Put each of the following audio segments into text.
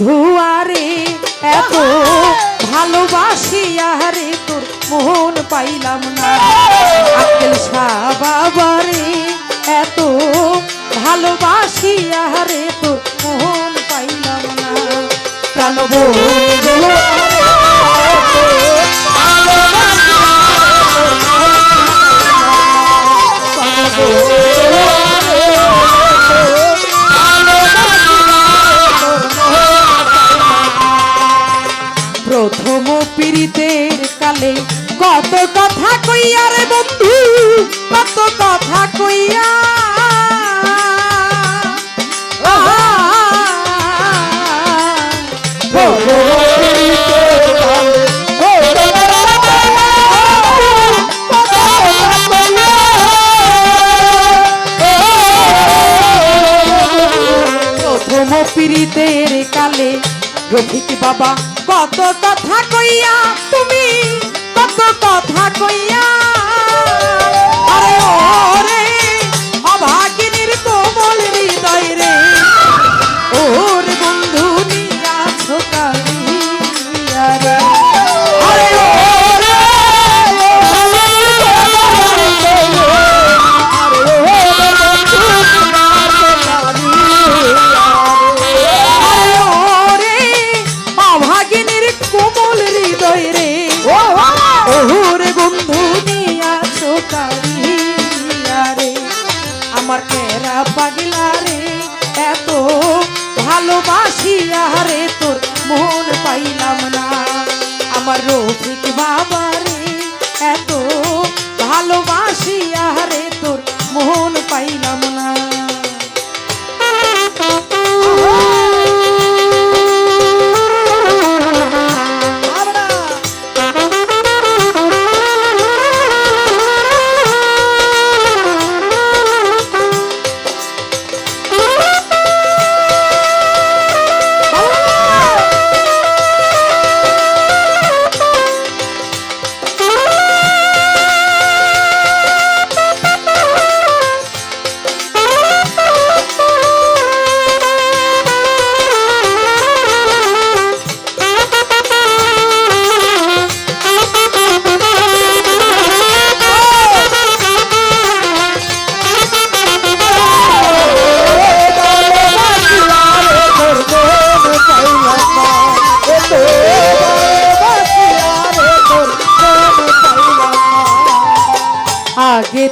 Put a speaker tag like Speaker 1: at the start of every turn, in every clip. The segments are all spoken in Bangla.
Speaker 1: আরে এত ভালোবাসি আরে তোর মোহন পাইলাম না। আকেল সাবাবারে বাবারে এত ভালোবাসি আরে তোর মোহন পাইলাম না। প্রাণ কত কথা কইয়া রে বন্ধু, কত কথা কইয়া। কালে রফিক বাবা কত কথা কইয়া তুমি কত কথা কইয়া আরে ওরে ভালোবাসিয়া রে তোর মন পাইলাম না। আমার রফিক বাবা রে এত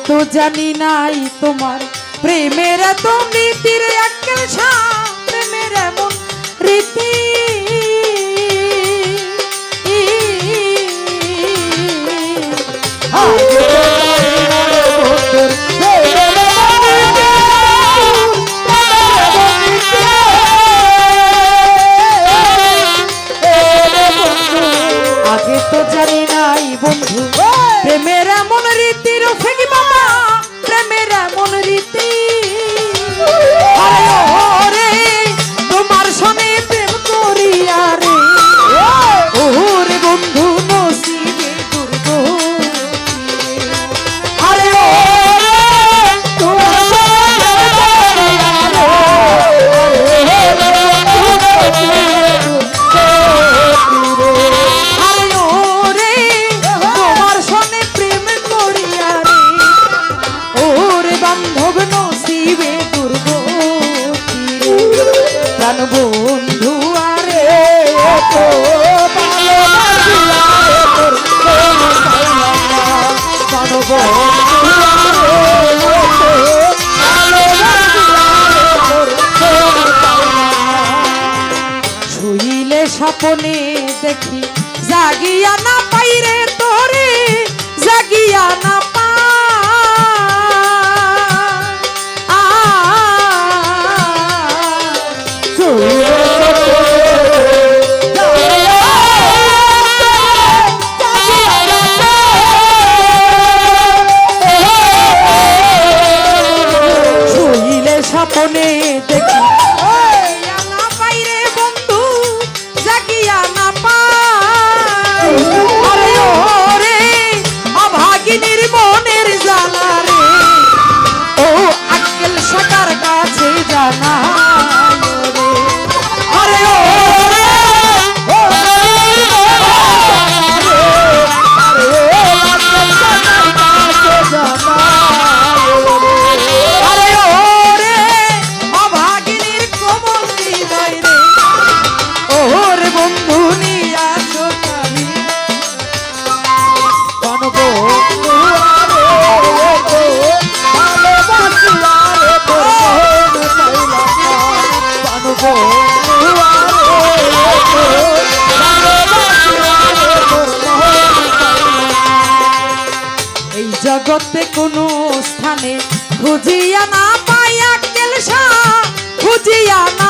Speaker 1: তো জানি নাই তোমার প্রেমের তো নীতির একেল প্রেমের এমন রীতি। স্বপনে দেখি। জাগিয়া না পাইরে তোরে জাগিয়া না স্বপনে দেখি জগতে কোনো স্থানে খুঁজিয়া না পাইয়া কেলসা খুঁজিয়া না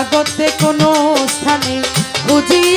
Speaker 1: জগতে কোনো স্থানে খুঁজি